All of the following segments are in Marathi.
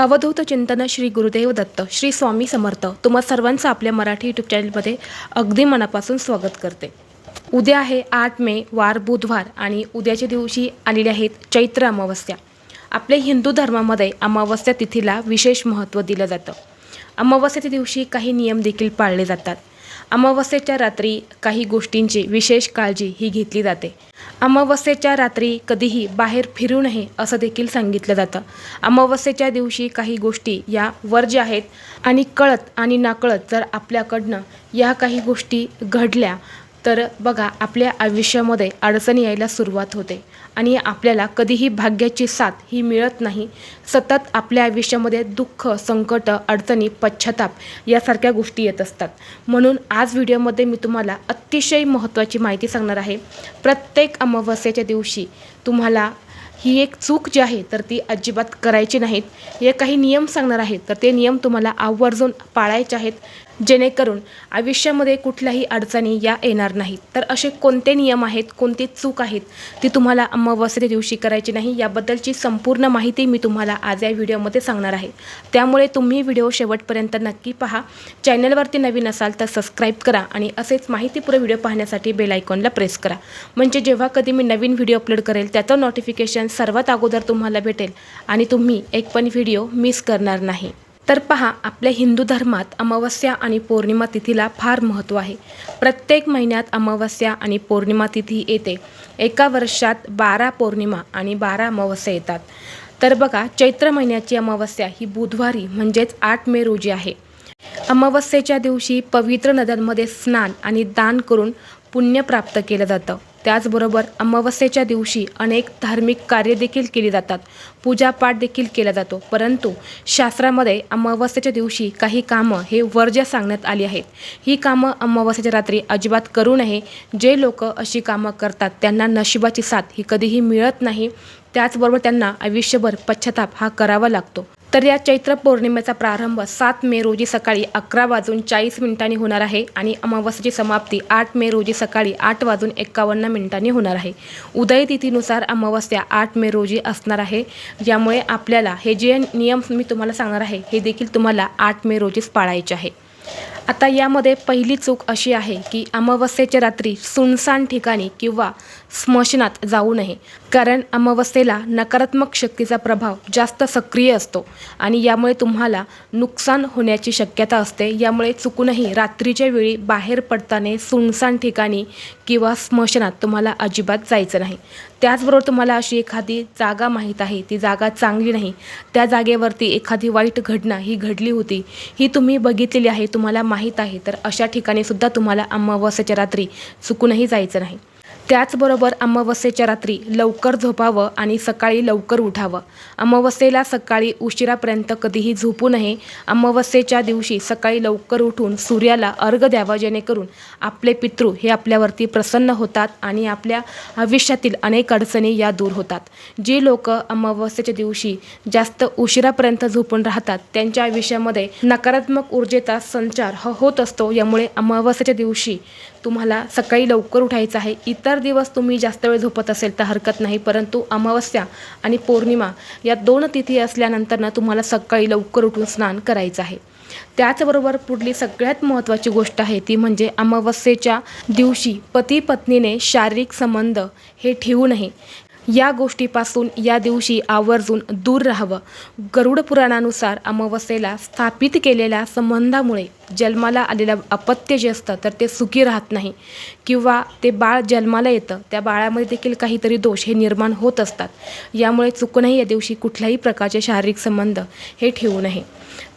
अवधूत चिंतन श्री गुरुदेव दत्त श्री स्वामी समर्थ. तुम्हा सर्वांचं आपल्या मराठी यूट्यूब चॅनलमध्ये अगदी मनापासून स्वागत करते. उद्या आहे आठ मे वार बुधवार आणि उद्याच्या दिवशी आलेले आहेत चैत्र अमावस्या. आपल्या हिंदू धर्मामध्ये अमावस्या तिथीला विशेष महत्त्व दिलं जातं. अमावस्याच्या दिवशी काही नियम देखील पाळले जातात. अमावस्येच्या रात्री काही गोष्टींची विशेष काळजी ही घेतली जाते. अमावस्येच्या रात्री कधीही बाहेर फिरू नये असं देखील सांगितलं जातं. अमावस्येच्या दिवशी काही गोष्टी या वर्ज्य आहेत आणि कळत आणि नाकळत जर आपल्याकडनं या काही गोष्टी घडल्या तर बघा आपल्या आयुष्यामध्ये अडचणी यायला सुरुवात होते आणि आपल्याला कधीही भाग्याची साथ ही मिळत नाही. सतत आपल्या आयुष्यामध्ये दुःख संकट अडचणी पश्चाताप यासारख्या गोष्टी येत असतात. म्हणून आज व्हिडिओमध्ये मी तुम्हाला अतिशय महत्त्वाची माहिती सांगणार आहे. प्रत्येक अमावस्येच्या दिवशी तुम्हाला ही एक चूक जी आहे तर ती अजिबात करायची नाहीत. हे काही नियम सांगणार आहेत तर ते नियम तुम्हाला आवर्जून पाळायचे आहेत. जेणेकरून आयुष्यामध्ये कुठल्याही अडचणी या येणार नाहीत. तर असे कोणते नियम आहेत कोणती चूक आहेत ती तुम्हाला अमावस्ये दिवशी करायची नाही याबद्दलची संपूर्ण माहिती मी तुम्हाला आज या व्हिडिओमध्ये सांगणार आहे. त्यामुळे तुम्ही व्हिडिओ शेवटपर्यंत नक्की पहा. चॅनलवरती नवीन असाल तर सबस्क्राईब करा आणि असेच माहितीपूर्ण व्हिडिओ पाहण्यासाठी बेल आयकॉनला प्रेस करा. म्हणजे जेव्हा कधी मी नवीन व्हिडिओ अपलोड करेल त्याचं नोटिफिकेशन सर्वात अगोदर तुम्हाला भेटेल आणि तुम्ही एक पण व्हिडिओ मिस करणार नाही. तर पहा आपल्या हिंदू धर्मात अमावस्या आणि पौर्णिमा तिथीला फार महत्त्व आहे. प्रत्येक महिन्यात अमावस्या आणि पौर्णिमा तिथी येते. एका वर्षात बारा पौर्णिमा आणि बारा अमावस्या येतात. तर बघा चैत्र महिन्याची अमावस्या ही बुधवारी म्हणजेच आठ मे रोजी आहे. अमावस्येच्या दिवशी पवित्र नद्यांमध्ये स्नान आणि दान करून पुण्य प्राप्त केलं जातं. त्याचबरोबर अमावस्येच्या दिवशी अनेक धार्मिक कार्य देखील केली जातात. पूजापाठ देखील केला जातो. परंतु शास्त्रामध्ये अमावस्येच्या दिवशी काही कामं हे वर्ज्य सांगण्यात आली आहेत. ही कामं अमावस्येच्या रात्री अजिबात करू नये. जे लोक अशी कामं करतात त्यांना नशिबाची साथ ही कधीही मिळत नाही. त्याचबरोबर त्यांना आयुष्यभर पश्चाताप हा करावा लागतो. तर या चैत्र पौर्णिमेचा प्रारंभ सात मे रोजी सकाळी अकरा वाजून चाळीस मिनिटांनी होणार आहे आणि अमावस्येची समाप्ती आठ मे रोजी सकाळी आठ वाजून एकावन्न मिनिटांनी होणार आहे. उदय तिथीनुसार अमावस्या आठ मे रोजी असणार आहे. ज्यामुळे आपल्याला हे जे नियम मी तुम्हाला सांगणार आहे हे देखील तुम्हाला आठ मे रोजीच पाळायचे आहे. आता यामध्ये पहिली चूक अशी आहे की अमावस्येच्या रात्री सुनसान ठिकाणी किंवा स्मशनात जाऊ नये. कारण अमावस्येला नकारात्मक शक्तीचा प्रभाव जास्त सक्रिय असतो आणि यामुळे तुम्हाला नुकसान होण्याची शक्यता असते. यामुळे चुकूनही रात्रीच्या वेळी बाहेर पडताना सुनसान ठिकाणी किंवा स्मशनात तुम्हाला अजिबात जायचं नाही. त्याचबरोबर तुम्हाला अशी एखादी जागा माहीत आहे ती जागा चांगली नाही त्या जागेवरती एखादी वाईट घटना ही घडली होती ही तुम्ही बघितलेली आहे तुम्हाला माहीत आहे तर अशा ठिकाणीसुद्धा तुम्हाला अमावस्याच्या रात्री चुकूनही जायचं नाही. त्याचबरोबर अमावस्येच्या रात्री लवकर झोपावं आणि सकाळी लवकर उठावं. अमावस्येला सकाळी उशिरापर्यंत कधीही झोपू नये. अमावस्येच्या दिवशी सकाळी लवकर उठून सूर्याला अर्घ द्यावं जेणेकरून आपले पितृ हे आपल्यावरती प्रसन्न होतात आणि आपल्या आयुष्यातील अनेक अडचणी या दूर होतात. जी लोक अमावस्येच्या दिवशी जास्त उशिरापर्यंत झोपून राहतात त्यांच्या आयुष्यामध्ये नकारात्मक ऊर्जेचा संचार हा होत असतो. यामुळे अमावस्येच्या दिवशी तुम्हाला सकाळी लवकर उठायचं आहे. इतर दिवस तुम्ही जास्त वेळ झोपत असेल तर हरकत नाही परंतु अमावस्या आणि पौर्णिमा या दोन तिथी असल्यानंतर ना तुम्हाला सकाळी लवकर उठून स्नान करायचं आहे. त्याचबरोबर पुढली सगळ्यात महत्त्वाची गोष्ट आहे ती म्हणजे अमावस्येच्या दिवशी पती पत्नीने शारीरिक संबंध हे ठेवू नये. या गोष्टीपासून या दिवशी आवर्जून दूर राहावं. गरुड पुराणानुसार अमावस्येला स्थापित केलेल्या संबंधामुळे जन्माला आलेलं अपत्य जे असतं तर ते सुखी राहत नाही. किंवा ते बाळ जन्माला येतं त्या बाळामध्ये देखील काहीतरी दोष हे निर्माण होत असतात. यामुळे चुकूनही या दिवशी कुठल्याही प्रकारचे शारीरिक संबंध हे ठेवू नये.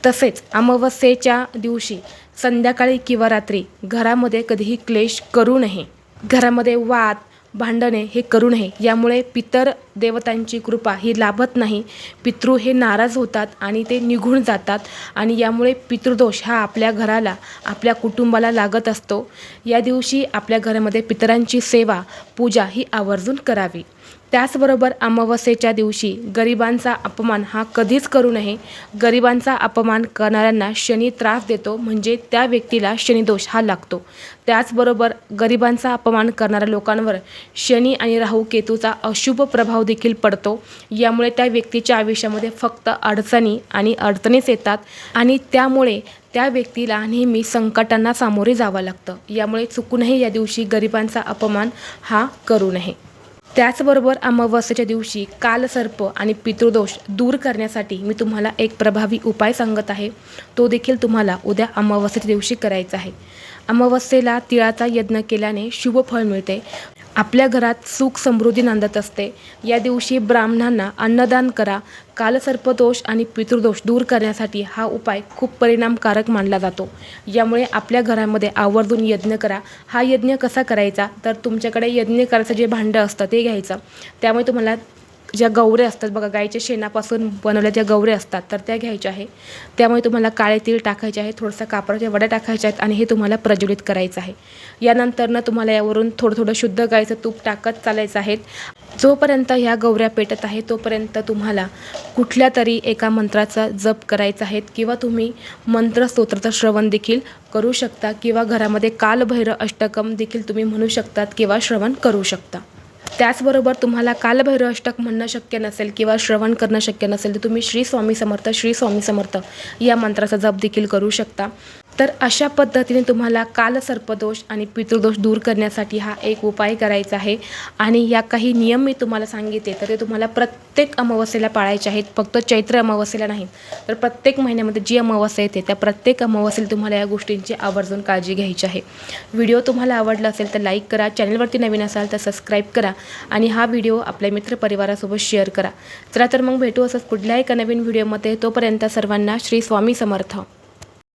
तसेच अमावस्येच्या दिवशी संध्याकाळी किंवा रात्री घरामध्ये कधीही क्लेश करू नये. घरामध्ये वाद भांडणे हे करू नये. यामुळे पितर देवतांची कृपा ही लाभत नाही. पितृ हे नाराज होतात आणि ते निघून जातात आणि यामुळे पितृदोष हा आपल्या घराला आपल्या कुटुंबाला लागत असतो. या दिवशी आपल्या घरामध्ये पितरांची सेवा पूजा ही आवर्जून करावी. त्याचबरोबर अमावस्येच्या दिवशी गरिबांचा अपमान हा कधीच करू नये. गरिबांचा अपमान करणाऱ्यांना शनी त्रास देतो म्हणजे त्या व्यक्तीला शनिदोष हा लागतो. त्याचबरोबर गरिबांचा अपमान करणाऱ्या लोकांवर शनी आणि राहू केतूचा अशुभ प्रभाव देखील पडतो. यामुळे त्या व्यक्तीच्या आयुष्यामध्ये फक्त अडचणी आणि अडचणीच येतात आणि त्यामुळे त्या व्यक्तीला नेहमी संकटांना सामोरे जावं लागतं. यामुळे चुकूनही या दिवशी गरिबांचा अपमान हा करू नये. त्याचबरोबर अमावस्येच्या दिवशी कालसर्प आणि पितृदोष दूर करण्यासाठी मी तुम्हाला एक प्रभावी उपाय सांगत आहे. तो देखील तुम्हाला उद्या अमावस्येच्या दिवशी करायचा आहे. अमावस्येला तिळाचा यज्ञ केल्याने शुभ फळ मिळते. आपल्या घरात सुख समृद्धी नांदत असते. या दिवशी ब्राह्मणांना अन्नदान करा. कालसर्पदोष आणि पितृदोष दूर करण्यासाठी हा उपाय खूप परिणामकारक मानला जातो. यामुळे आपल्या घरामध्ये आवर्जून यज्ञ करा. हा यज्ञ कसा करायचा? तर तुमच्याकडे यज्ञ करायचं जे भांडं असतं ते घ्यायचं. त्यामुळे तुम्हाला ज्या गौऱ्या असतात बघा गाईच्या शेणापासून बनवल्या ज्या गौऱ्या असतात तर त्या घ्यायच्या आहे. त्यामुळे तुम्हाला काळे तीळ टाकायचे आहे थोडंसं कापडाच्या वड्या टाकायच्या आहेत आणि हे तुम्हाला प्रज्वलित करायचं आहे. यानंतरनं तुम्हाला यावरून थोडं थोडं शुद्ध गाईचं तूप टाकत चालायचं आहे. जोपर्यंत ह्या गौऱ्या पेटत आहे तोपर्यंत तुम्हाला कुठल्या तरी एका मंत्राचा जप करायचा आहे किंवा तुम्ही मंत्र स्तोत्राचं श्रवण देखील करू शकता किंवा घरामध्ये कालभैरव अष्टकम देखील तुम्ही म्हणू शकतात किंवा श्रवण करू शकता. त्याचबरोबर तुम्हाला कालभैरव अष्टक म्हणणं शक्य नसेल किंवा श्रवण करणं शक्य नसेल तर तुम्ही श्री स्वामी समर्थ श्री स्वामी समर्थ या मंत्राचा जप देखील करू शकता. तर अशा पद्धतीने तुम्हाला कालसर्पदोष आणि पितृदोष दूर करण्यासाठी हा एक उपाय करायचा आहे. आणि या काही नियम मी तुम्हाला सांगितले तर ते तुम्हाला प्रत्येक अमावस्येला पाळायचे आहेत. फक्त चैत्र अमावस्येला नाही तर प्रत्येक महिन्यामध्ये जी अमावस्या येते त्या प्रत्येक अमावस्येला तुम्हाला या गोष्टींची आवर्जून काळजी घ्यायची आहे. व्हिडिओ तुम्हाला आवडला असेल तर लाईक करा चॅनलवरती नवीन असाल तर सबस्क्राईब करा आणि हा व्हिडिओ आपल्या मित्रपरिवारासोबत शेअर करा. चला तर मग भेटू असंच कुठल्याही एका नवीन व्हिडिओमध्ये. तोपर्यंत सर्वांना श्री स्वामी समर्थ.